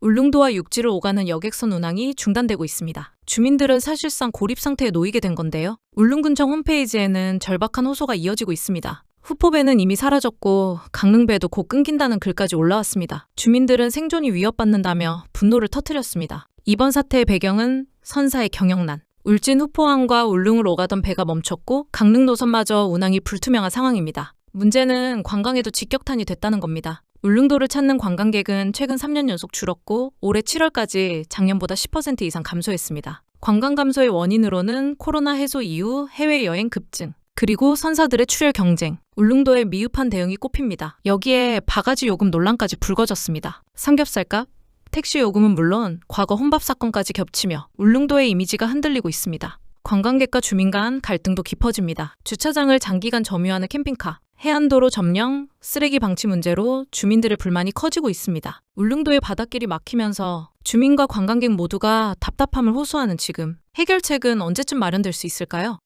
울릉도와 육지를 오가는 여객선 운항이 중단되고 있습니다. 주민들은 사실상 고립 상태에 놓이게 된 건데요. 울릉군청 홈페이지에는 절박한 호소가 이어지고 있습니다. 후포배는 이미 사라졌고 강릉배도 곧 끊긴다는 글까지 올라왔습니다. 주민들은 생존이 위협받는다며 분노를 터뜨렸습니다. 이번 사태의 배경은 선사의 경영난. 울진 후포항과 울릉을 오가던 배가 멈췄고 강릉 노선마저 운항이 불투명한 상황입니다. 문제는 관광에도 직격탄이 됐다는 겁니다. 울릉도를 찾는 관광객은 최근 3년 연속 줄었고 올해 7월까지 작년보다 10% 이상 감소했습니다. 관광 감소의 원인으로는 코로나 해소 이후 해외여행 급증, 그리고 선사들의 출혈 경쟁, 울릉도의 미흡한 대응이 꼽힙니다. 여기에 바가지 요금 논란까지 불거졌습니다. 삼겹살값, 택시 요금은 물론 과거 혼밥 사건까지 겹치며 울릉도의 이미지가 흔들리고 있습니다. 관광객과 주민 간 갈등도 깊어집니다. 주차장을 장기간 점유하는 캠핑카, 해안도로 점령, 쓰레기 방치 문제로 주민들의 불만이 커지고 있습니다. 울릉도의 바닷길이 막히면서 주민과 관광객 모두가 답답함을 호소하는 지금 해결책은 언제쯤 마련될 수 있을까요?